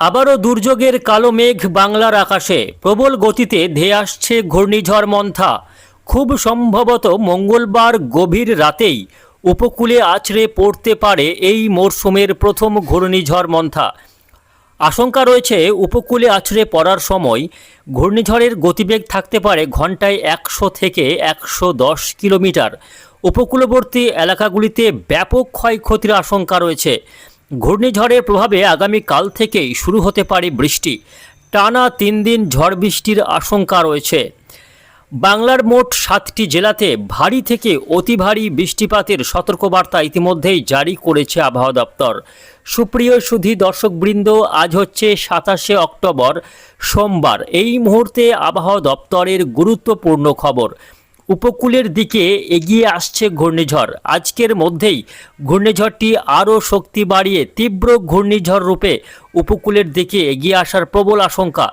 আবারও দুর্যোগের কালো মেঘ বাংলার আকাশে। প্রবল গতিতে ধেয়ে আসছে ঘূর্ণিঝড় মন্থা। খুব সম্ভবত মঙ্গলবার গভীর রাতেই উপকূলে আছড়ে পড়তে পারে এই মরশুমের প্রথম ঘূর্ণিঝড় মন্থা। আশঙ্কা রয়েছে উপকূলে আছড়ে পড়ার সময় ঘূর্ণিঝড়ের গতিবেগ থাকতে পারে ঘন্টায় একশো থেকে একশো দশ কিলোমিটার। উপকূলবর্তী এলাকাগুলিতে ব্যাপক ক্ষয়ক্ষতির আশঙ্কা রয়েছে। ঘূর্ণিঝড়ের প্রভাবে আগামীকাল থেকেই শুরু হতে পারে বৃষ্টি। টানা তিন দিন ঝড় বৃষ্টির আশঙ্কা রয়েছে। বাংলার মোট সাতটি জেলাতে ভারী থেকে অতি ভারী বৃষ্টিপাতের সতর্কবার্তা ইতিমধ্যেই জারি করেছে আবহাওয়া দপ্তর। সুপ্রিয় সুধী দর্শকবৃন্দ, আজ হচ্ছে সাতাশে অক্টোবর, সোমবার। এই মুহূর্তে আবহাওয়া দপ্তরের গুরুত্বপূর্ণ খবর। উপকূলের দিকে এগিয়ে আসছে ঘূর্ণিঝড়। আজকের মধ্যেই ঘূর্ণিঝড়টি আরও শক্তি বাড়িয়ে তীব্র ঘূর্ণিঝড় রূপে উপকূলের দিকে এগিয়ে আসার প্রবল আশঙ্কা।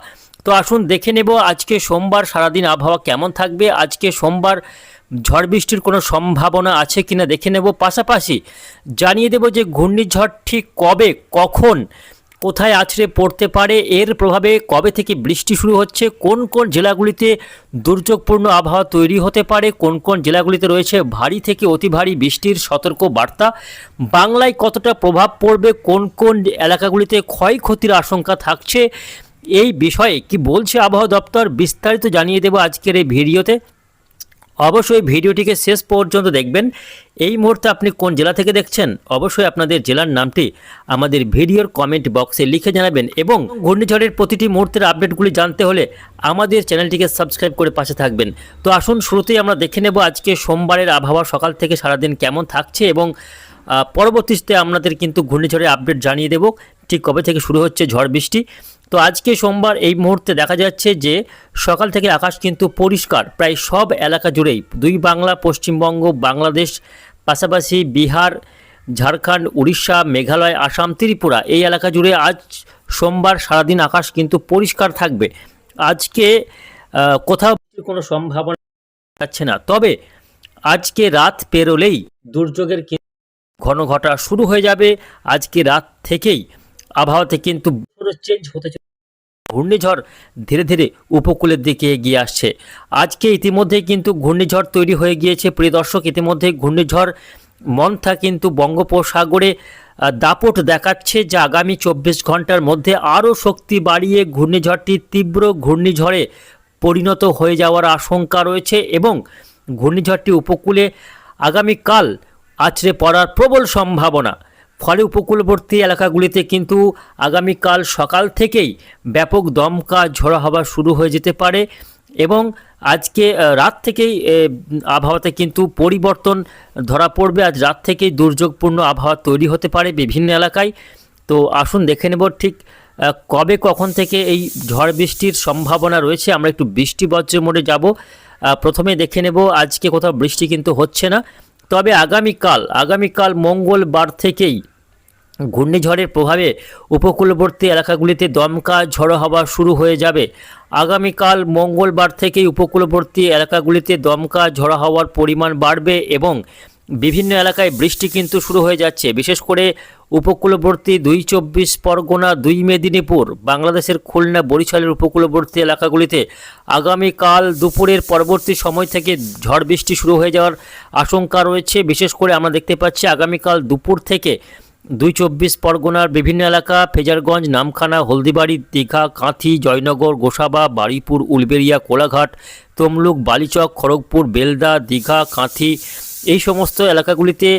তো আসুন দেখে নেব আজকে সোমবার সারাদিন আবহাওয়া কেমন থাকবে। আজকে সোমবার ঝড় বৃষ্টির কোনো সম্ভাবনা আছে কিনা দেখে নেব। পাশাপাশি জানিয়ে দেব যে ঘূর্ণিঝড় ঠিক কবে, কখন কোথায় আছড়ে পড়তে পারে, এর প্রভাবে কবে থেকে বৃষ্টি শুরু হচ্ছে, কোন কোন জেলাগুলিতে দুর্যোগপূর্ণ আবহাওয়া তৈরি হতে পারে, কোন কোন জেলাগুলিতে রয়েছে ভারী থেকে অতি ভারী বৃষ্টির সতর্ক বার্তা, বাংলায় কতটা প্রভাব পড়বে, কোন কোন এলাকাগুলিতে ক্ষয়ক্ষতির আশঙ্কা থাকছে, এই বিষয়ে কি বলছে আবহাওয়া দপ্তর বিস্তারিত জানিয়ে দেব আজকের এই ভিডিওতে। অবশ্যই ভিডিওটিকে শেষ পর্যন্ত দেখবেন। এই মুহূর্তে আপনি কোন জেলা থেকে দেখছেন, অবশ্যই আপনাদের জেলার নামটি আমাদের ভিডিওর কমেন্ট বক্সে লিখে জানাবেন এবং ঘূর্ণিঝড়ের প্রতিটি মুহূর্তের আপডেটগুলি জানতে হলে আমাদের চ্যানেলটিকে সাবস্ক্রাইব করে পাশে থাকবেন। তো আসুন, শুরুতেই আমরা দেখে নেব আজকে সোমবারের আবহাওয়া, সকাল থেকে সারাদিন কেমন থাকছে এবং পরবর্তীতে আপনাদের কিন্তু ঘূর্ণিঝড়ের আপডেট জানিয়ে দেব। ঠিক কবে থেকে শুরু হচ্ছে ঝড় বৃষ্টি? তো আজকে সোমবার এই মুহূর্তে দেখা যাচ্ছে যে সকাল থেকে আকাশ কিন্তু পরিষ্কার, প্রায় সব এলাকা জুড়েই। দুই বাংলা, পশ্চিমবঙ্গ, বাংলাদেশ, পাশাপাশি বিহার, ঝাড়খণ্ড, উড়িষ্যা, মেঘালয়, আসাম, ত্রিপুরা এই এলাকা জুড়ে আজ সোমবার সারাদিন আকাশ কিন্তু পরিষ্কার থাকবে। আজকে কোথাও কোনো সম্ভাবনা যাচ্ছে না। তবে আজকে রাত পেরোলেই দুর্যোগের ঘন ঘটা শুরু হয়ে যাবে। আজকে রাত থেকেই আবহাওয়াতে কিন্তু চেঞ্জ হতে। ঘূর্ণিঝড় ধীরে ধীরে উপকূলের দিকে এগিয়ে আসছে। আজকে ইতিমধ্যে কিন্তু ঘূর্ণিঝড় তৈরি হয়ে গিয়েছে। প্রিয় দর্শক ইতিমধ্যে ঘূর্ণিঝড় মন্থা কিন্তু বঙ্গোপসাগরে দাপট দেখাচ্ছে যা আগামী চব্বিশ ঘণ্টার মধ্যে আরও শক্তি বাড়িয়ে ঘূর্ণিঝড়টি তীব্র ঘূর্ণিঝড়ে পরিণত হয়ে যাওয়ার আশঙ্কা রয়েছে এবং ঘূর্ণিঝড়টি উপকূলে আগামীকাল আছড়ে পড়ার প্রবল সম্ভাবনা। ফলে উপকূলবর্তী এলাকাগুলিতে কিন্তু আগামীকাল সকাল থেকেই ব্যাপক দমকা ঝোড়ো হওয়া শুরু হয়ে যেতে পারে এবং আজকে রাত থেকেই আবহাওয়াতে কিন্তু পরিবর্তন ধরা পড়বে। আজ রাত থেকেই দুর্যোগপূর্ণ আবহাওয়া তৈরি হতে পারে বিভিন্ন এলাকায়। তো আসুন দেখে নেব ঠিক কবে কখন থেকে এই ঝড় বৃষ্টির সম্ভাবনা রয়েছে। আমরা একটু বৃষ্টি বজ্র মোড়ে যাব। প্রথমে দেখে নেব আজকে কোথাও বৃষ্টি কিন্তু হচ্ছে না। তবে আগামীকাল আগামীকাল মঙ্গলবার থেকেই ঘূর্ণিঝড়ের প্রভাবে উপকূলবর্তী এলাকাগুলিতে দমকা ঝড়ো হওয়া শুরু হয়ে যাবে। আগামীকাল মঙ্গলবার থেকেই উপকূলবর্তী এলাকাগুলিতে দমকা ঝড়ো হওয়ার পরিমাণ বাড়বে এবং বিভিন্ন এলাকায় বৃষ্টি কিন্তু শুরু হয়ে যাচ্ছে। বিশেষ করে উপকূলবর্তী দুই চব্বিশ পরগনা, দুই মেদিনীপুর, বাংলাদেশের খুলনা, বরিশালের উপকূলবর্তী এলাকাগুলিতে আগামীকাল দুপুরের পরবর্তী সময় থেকে ঝড় বৃষ্টি শুরু হয়ে যাওয়ার আশঙ্কা রয়েছে। বিশেষ করে আমরা দেখতে পাচ্ছি আগামীকাল দুপুর থেকে দুই চব্বিশ পরগনার বিভিন্ন এলাকা, ফেজারগঞ্জ, নামখানা, হলদিবাড়ি, দীঘা, কাঁথি, জয়নগর, গোসাবা বারুইপুর উলবেড়িয়া, কোলাঘাট, তমলুক, বালিচক, খড়গপুর, বেলদা, দীঘা, কাঁথি এই সমস্ত এলাকাগুলিতে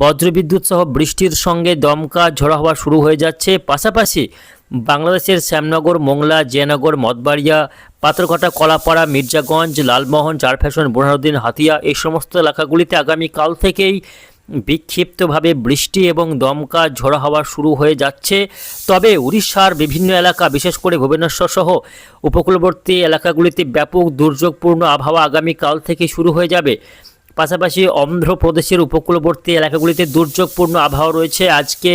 বজ্রবিদ্যুৎ সহ বৃষ্টির সঙ্গে দমকা ঝড়ো হওয়া শুরু হয়ে যাচ্ছে। পাশাপাশি বাংলাদেশের শ্যামনগর, মোংলা জয়নগর মতবাড়িয়া পাথরঘাটা, কলাপাড়া, মির্জাগঞ্জ, লালমোহন চারফ্যাশন বোরহানুদ্দিন, হাতিয়া এই সমস্ত এলাকাগুলিতে আগামীকাল থেকেই বিক্ষিপ্তভাবে বৃষ্টি এবং দমকা ঝোড়ো হওয়া শুরু হয়ে যাচ্ছে। তবে উড়িষ্যার বিভিন্ন এলাকা, বিশেষ করে ভুবনেশ্বর সহ উপকূলবর্তী এলাকাগুলিতে ব্যাপক দুর্যোগপূর্ণ আবহাওয়া আগামীকাল থেকে শুরু হয়ে যাবে। পাশাপাশি অন্ধ্রপ্রদেশের উপকূলবর্তী এলাকাগুলিতে দুর্যোগপূর্ণ আবহাওয়া রয়েছে। আজকে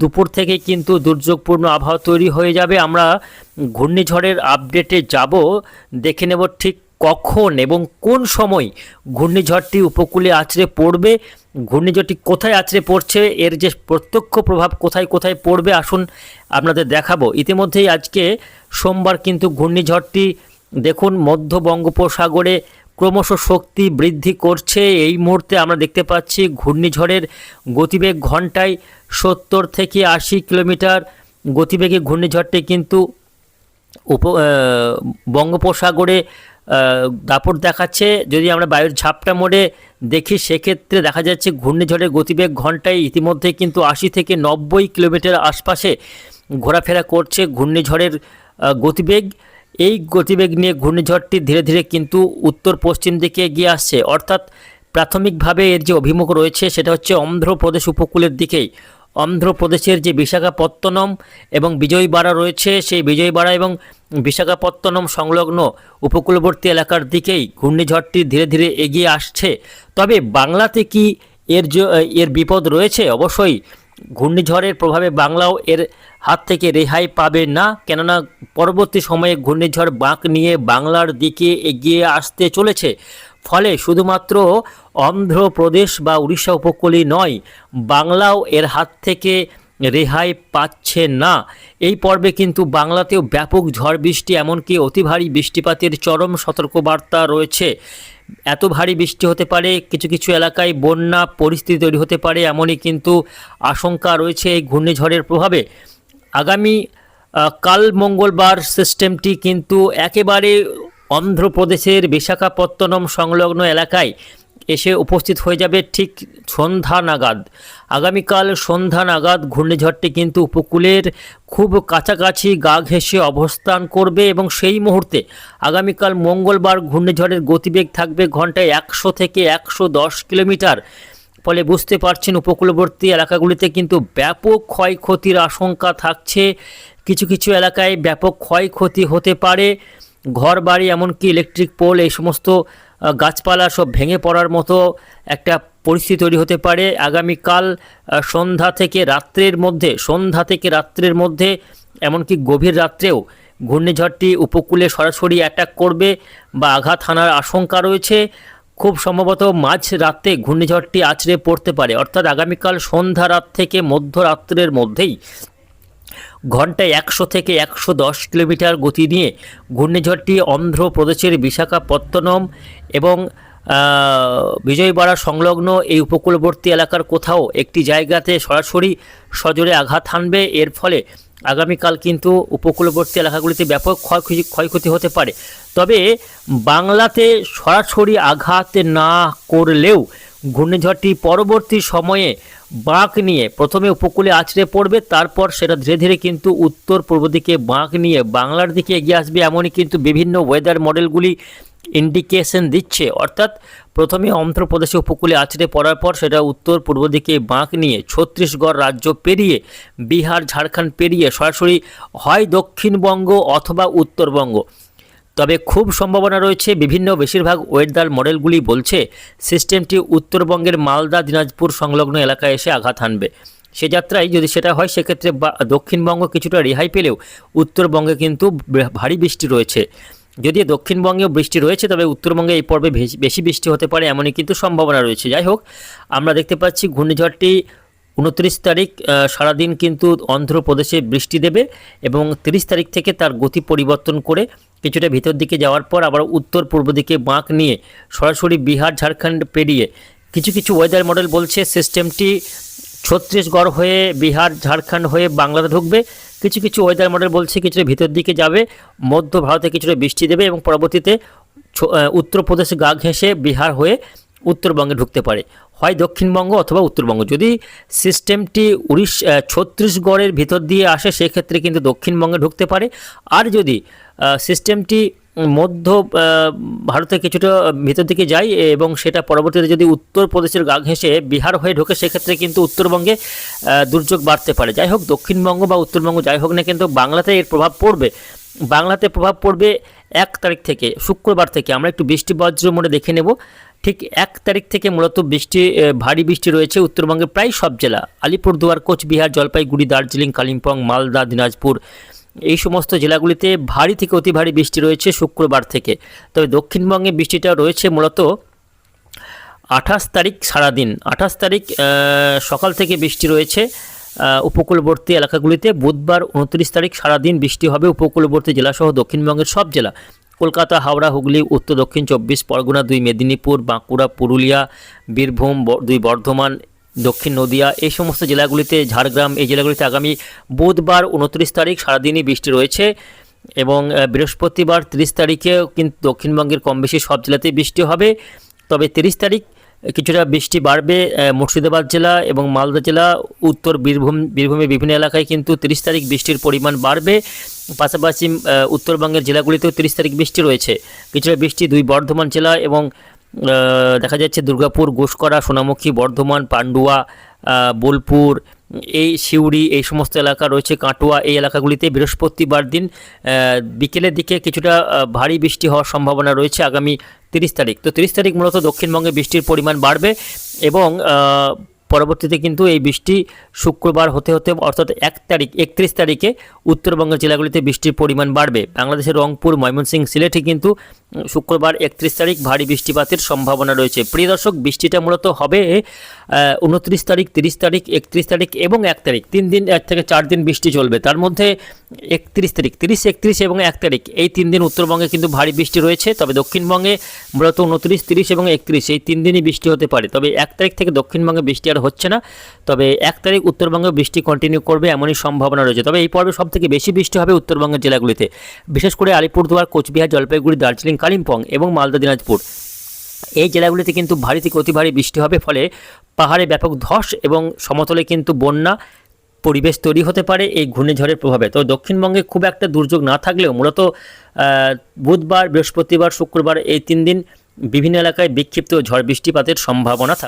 দুপুর থেকে কিন্তু দুর্যোগপূর্ণ আবহাওয়া তৈরি হয়ে যাবে। আমরা ঘূর্ণিঝড়ের আপডেটে যাব। দেখে নেব ঠিক কখন এবং কোন সময় ঘূর্ণিঝড়টি উপকূলে আছড়ে পড়বে, ঘূর্ণিঝড়টি কোথায় আছড়ে পড়ছে, এর যে প্রত্যক্ষ প্রভাব কোথায় কোথায় পড়বে আসুন আপনাদের দেখাবো। ইতিমধ্যেই আজকে সোমবার কিন্তু ঘূর্ণিঝড়টি, দেখুন, মধ্য বঙ্গোপসাগরে ক্রমশ শক্তি বৃদ্ধি করছে। এই মুহূর্তে আমরা দেখতে পাচ্ছি ঘূর্ণিঝড়ের গতিবেগ ঘন্টায় সত্তর থেকে আশি কিলোমিটার। গতিবেগে ঘূর্ণিঝড়টি কিন্তু উপ বঙ্গোপসাগরে দাপট দেখাচ্ছে। যদি আমরা বায়ুর ঝাপটা মোড়ে দেখি, সেক্ষেত্রে দেখা যাচ্ছে ঘূর্ণিঝড়ের গতিবেগ ঘন্টায় ইতিমধ্যে কিন্তু আশি থেকে নব্বই কিলোমিটার আশপাশে ঘোরাফেরা করছে ঘূর্ণিঝড়ের গতিবেগ। এই গতিবেগ নিয়ে ঘূর্ণিঝড়টি ধীরে ধীরে কিন্তু উত্তর পশ্চিম দিকে এগিয়ে আসছে। অর্থাৎ প্রাথমিকভাবে এর যে অভিমুখ রয়েছে সেটা হচ্ছে অন্ধ্রপ্রদেশ উপকূলের দিকেই। অন্ধ্রপ্রদেশের যে বিশাখাপত্তনম এবং বিজয়বাড়া রয়েছে, সেই বিজয়বাড়া এবং বিশাখাপত্তনম সংলগ্ন উপকূলবর্তী এলাকার দিকেই ঘূর্ণিঝড়টি ধীরে ধীরে এগিয়ে আসছে। তবে বাংলাতে কি এর এর বিপদ রয়েছে? অবশ্যই ঘূর্ণিঝড়ের প্রভাবে বাংলাও এর হাত থেকে রেহাই পাবে না। কেননা পরবর্তী সময়ে ঘূর্ণিঝড় বাঁক নিয়ে বাংলার দিকে এগিয়ে আসতে চলেছে। ফলে শুধুমাত্র অন্ধ্রপ্রদেশ বা উড়িষ্যা উপকূলই নয়, বাংলাও এর হাত থেকে রেহাই পাচ্ছে না। এই পর্বে কিন্তু বাংলাতেও ব্যাপক ঝড় বৃষ্টি, এমনকি অতি ভারী বৃষ্টিপাতের চরম সতর্কবার্তা রয়েছে। এত ভারী বৃষ্টি হতে পারে, কিছু কিছু এলাকায় বন্যা পরিস্থিতি তৈরি হতে পারে, এমনই কিন্তু আশঙ্কা রয়েছে এই ঘূর্ণিঝড়ের প্রভাবে। আগামী কাল মঙ্গলবার সিস্টেমটি কিন্তু একেবারে অন্ধ্রপ্রদেশের বিশাখাপত্তনম সংলগ্ন এলাকায় এসে উপস্থিত হয়ে যাবে ঠিক সন্ধ্যা নাগাদ। আগামীকাল সন্ধ্যা নাগাদ ঘূর্ণিঝড়টি কিন্তু উপকূলের খুব কাছাকাছি গা ঘেঁষে অবস্থান করবে এবং সেই মুহূর্তে আগামীকাল মঙ্গলবার ঘূর্ণিঝড়ের গতিবেগ থাকবে ঘন্টায় একশো থেকে একশো দশ কিলোমিটার। ফলে বুঝতে পারছেন উপকূলবর্তী এলাকাগুলিতে কিন্তু ব্যাপক ক্ষয়ক্ষতির আশঙ্কা থাকছে। কিছু কিছু এলাকায় ব্যাপক ক্ষয়ক্ষতি হতে পারে। ঘর বাড়ি এমনকি ইলেকট্রিক পোল এই সমস্ত গাছপালা সব ভেঙে পড়ার মতো একটা পরিস্থিতি তৈরি হতে পারে। আগামীকাল সন্ধ্যা থেকে রাত্রের মধ্যে, সন্ধ্যা থেকে রাত্রের মধ্যে, এমনকি গভীর রাত্রেও ঘূর্ণিঝড়টি উপকূলে সরাসরি অ্যাটাক করবে বা আঘাত হানার আশঙ্কা রয়েছে। খুব সম্ভবত মাঝ রাতে ঘূর্ণিঝড়টি আছড়ে পড়তে পারে। অর্থাৎ আগামীকাল সন্ধ্যা রাত থেকে মধ্যরাত্রের মধ্যেই ঘন্টায় একশো থেকে একশো দশ কিলোমিটার গতি নিয়ে ঘূর্ণিঝড়টি অন্ধ্রপ্রদেশের বিশাখাপত্তনম এবং বিজয়বাড়া সংলগ্ন এই উপকূলবর্তী এলাকার কোথাও একটি জায়গাতে সরাসরি সজোরে আঘাত হানবে। এর ফলে আগামীকাল কিন্তু উপকূলবর্তী এলাকাগুলিতে ব্যাপক ক্ষয়ক্ষতি ক্ষয়ক্ষতি হতে পারে। তবে বাংলাতে সরাসরি আঘাত না করলেও ঘূর্ণিঝড়টি পরবর্তী সময়ে বাঁক নিয়ে প্রথমে উপকূলে আছড়ে পড়বে, তারপর সেটা ধীরে ধীরে কিন্তু উত্তর পূর্ব দিকে বাঁক নিয়ে বাংলার দিকে এগিয়ে আসবে। এমনই কিন্তু বিভিন্ন ওয়েদার মডেলগুলি ইন্ডিকেশন দিচ্ছে। অর্থাৎ প্রথমে অন্ধ্রপ্রদেশে উপকূলে আছড়ে পড়ার পর সেটা উত্তর পূর্ব দিকে বাঁক নিয়ে ছত্তিশগড় রাজ্য পেরিয়ে, বিহার, ঝাড়খণ্ড পেরিয়ে সরাসরি হয় দক্ষিণবঙ্গ অথবা উত্তরবঙ্গ। তবে খুব সম্ভাবনা রয়েছে বিভিন্ন বেশিরভাগ ওয়েদার মডেলগুলি বলছে সিস্টেমটি উত্তরবঙ্গের মালদা, দিনাজপুর সংলগ্ন এলাকায় এসে আঘাত হানবে। সে যাত্রায় যদি সেটা হয়, সেক্ষেত্রে দক্ষিণবঙ্গ কিছুটা রেহাই পেলেও উত্তরবঙ্গে কিন্তু ভারী বৃষ্টি রয়েছে। যদিও দক্ষিণবঙ্গেও বৃষ্টি রয়েছে, তবে উত্তরবঙ্গে এই পর্বে বেশি- বৃষ্টি হতে পারে এমনই কিন্তু সম্ভাবনা রয়েছে। যাই হোক, আমরা দেখতে পাচ্ছি ঘূর্ণিঝড়টি উনত্রিশ তারিখ সারাদিন কিন্তু অন্ধ্রপ্রদেশে বৃষ্টি দেবে এবং তিরিশ তারিখ থেকে তার গতি পরিবর্তন করে কিছুটা ভিতর দিকে যাওয়ার পর আবার উত্তর পূর্ব দিকে বাঁক নিয়ে সরাসরি বিহার, ঝাড়খণ্ড পেরিয়ে কিছু কিছু ওয়েদার মডেল বলছে সিস্টেমটি ছত্তিশগড় হয়ে বিহার, ঝাড়খণ্ড হয়ে বাংলাতে ঢুকবে। কিছু কিছু ওয়েদার মডেল বলছে কিছুটা ভিতর দিকে যাবে, মধ্য ভারতে কিছুটা বৃষ্টি দেবে এবং পরবর্তীতে উত্তরপ্রদেশে গা ঘেঁষে বিহার হয়ে উত্তরবঙ্গে ঢুকতে পারে। হয় দক্ষিণবঙ্গ অথবা উত্তরবঙ্গ। যদি সিস্টেমটি উড়িষ্যা ছত্তিশগড়ের ভিতর দিয়ে আসে সেক্ষেত্রে কিন্তু দক্ষিণবঙ্গে ঢুকতে পারে। আর যদি সিস্টেমটি মধ্য আহ, ভারতে কিছুটা ভিতর দিকে যায় এবং সেটা পরবর্তীতে যদি উত্তরপ্রদেশের গা ঘেঁষে বিহার হয়ে ঢোকে সেক্ষেত্রে কিন্তু উত্তরবঙ্গে দুর্যোগ বাড়তে পারে। যাই হোক দক্ষিণবঙ্গ বা উত্তরবঙ্গ যাই হোক না কিন্তু বাংলাতে এর প্রভাব পড়বে। বাংলাতে প্রভাব পড়বে এক তারিখ থেকে শুক্রবার থেকে। আমরা একটু বৃষ্টি বজ্র মোড়ে দেখে নেব। ঠিক এক তারিখ থেকে মূলত বৃষ্টি ভারী বৃষ্টি রয়েছে উত্তরবঙ্গের প্রায় সব জেলা। আলিপুরদুয়ার, কোচবিহার, জলপাইগুড়ি, দার্জিলিং, কালিম্পং, মালদা, দিনাজপুর এই সমস্ত জেলাগুলিতে ভারী থেকে অতি ভারী বৃষ্টি রয়েছে শুক্রবার থেকে। তবে দক্ষিণবঙ্গে বৃষ্টিটা রয়েছে মূলত আঠাশ তারিখ সারাদিন। আঠাশ তারিখ সকাল থেকে বৃষ্টি রয়েছে উপকূলবর্তী এলাকাগুলিতে। বুধবার উনত্রিশ তারিখ সারাদিন বৃষ্টি হবে উপকূলবর্তী জেলাসহ দক্ষিণবঙ্গের সব জেলা। কলকাতা, হাওড়া, হুগলি, উত্তর, দক্ষিণ চব্বিশ, পরগনা, দুই মেদিনীপুর, বাঁকুড়া, পুরুলিয়া, বীরভূম দুই বর্ধমান, দক্ষিণ নদিয়া, এই সমস্ত জেলাগুলিতে, ঝাড়গ্রাম, এই জেলাগুলিতে আগামী বুধবার উনত্রিশ তারিখ সারাদিনই বৃষ্টি রয়েছে এবং বৃহস্পতিবার তিরিশ তারিখে কিন্তু দক্ষিণবঙ্গের কম বেশি সব জেলাতেই বৃষ্টি হবে। তবে তিরিশ তারিখ কিছুটা বৃষ্টি বাড়বে মুর্শিদাবাদ জেলা এবং মালদা জেলা, উত্তর বীরভূম, বীরভূমের বিভিন্ন এলাকায় কিন্তু তিরিশ তারিখ বৃষ্টির পরিমাণ বাড়বে। পাশাপাশি উত্তরবঙ্গের জেলাগুলিতেও তিরিশ তারিখ বৃষ্টি রয়েছে। কিছুটা বৃষ্টি দুই বর্ধমান জেলা এবং দেখা যাচ্ছে দুর্গাপুর গোসকরা সোনামুখী, বর্ধমান, পান্ডুয়া বোলপুর এই সিউড়ি, এই সমস্ত এলাকা রয়েছে, কাটোয়া, এই এলাকাগুলিতে বৃহস্পতিবার দিন বিকেলের দিকে কিছুটা ভারী বৃষ্টি হওয়ার সম্ভাবনা রয়েছে আগামী তিরিশ তারিখ। তো তিরিশ তারিখ মূলত দক্ষিণবঙ্গে বৃষ্টির পরিমাণ বাড়বে এবং পরবর্তীতে কিন্তু এই বৃষ্টি শুক্রবার হতে হতে, অর্থাৎ এক তারিখ, একত্রিশ তারিখে উত্তরবঙ্গের জেলাগুলিতে বৃষ্টির পরিমাণ বাড়বে। বাংলাদেশের রংপুর, ময়মনসিংহ, সিলেটে কিন্তু শুক্রবার একত্রিশ তারিখ ভারী বৃষ্টিপাতের সম্ভাবনা রয়েছে। প্রিয় দর্শক, বৃষ্টিটা মূলত হবে উনত্রিশ তারিখ, তিরিশ তারিখ, একত্রিশ তারিখ এবং এক তারিখ। তিন দিন, এক থেকে চার দিন বৃষ্টি চলবে। তার মধ্যে একত্রিশ তারিখ, তিরিশ, একত্রিশ এবং এক তারিখ, এই তিন দিন উত্তরবঙ্গে কিন্তু ভারী বৃষ্টি রয়েছে, তবে দক্ষিণবঙ্গে মূলত উনত্রিশ, তিরিশ এবং একত্রিশ, এই তিন দিনই বৃষ্টি হতে পারে। তবে এক তারিখ থেকে দক্ষিণবঙ্গে বৃষ্টি আর হচ্ছে না, তবে এক তারিখ উত্তরবঙ্গে বৃষ্টি কন্টিনিউ করবে এমনই সম্ভাবনা রয়েছে। তবে এই পর্বে সবথেকে বেশি বৃষ্টি হবে উত্তরবঙ্গের জেলাগুলিতে। বিশেষ করে আলিপুরদুয়ার, কোচবিহার, জলপাইগুড়ি, দার্জিলিং কালিম্পং এবং মালদা, দিনাজপুর। এই জেলাগুলিতে কিন্তু ভারী থেকে অতি ভারী বৃষ্টি হবে, ফলে পাহাড়ে ব্যাপক ধস এবং সমতলে কিন্তু বন্যা পরিবেশ তৈরি হতে পারে এই ঘূর্ণিঝড়ের প্রভাবে। তো দক্ষিণবঙ্গে খুব একটা দুর্যোগ না থাকলেও মূলত বুধবার, বৃহস্পতিবার, শুক্রবার এই তিন দিন বিভিন্ন এলাকায় বিক্ষিপ্ত ঝড় বৃষ্টিপাতের সম্ভাবনা থাকে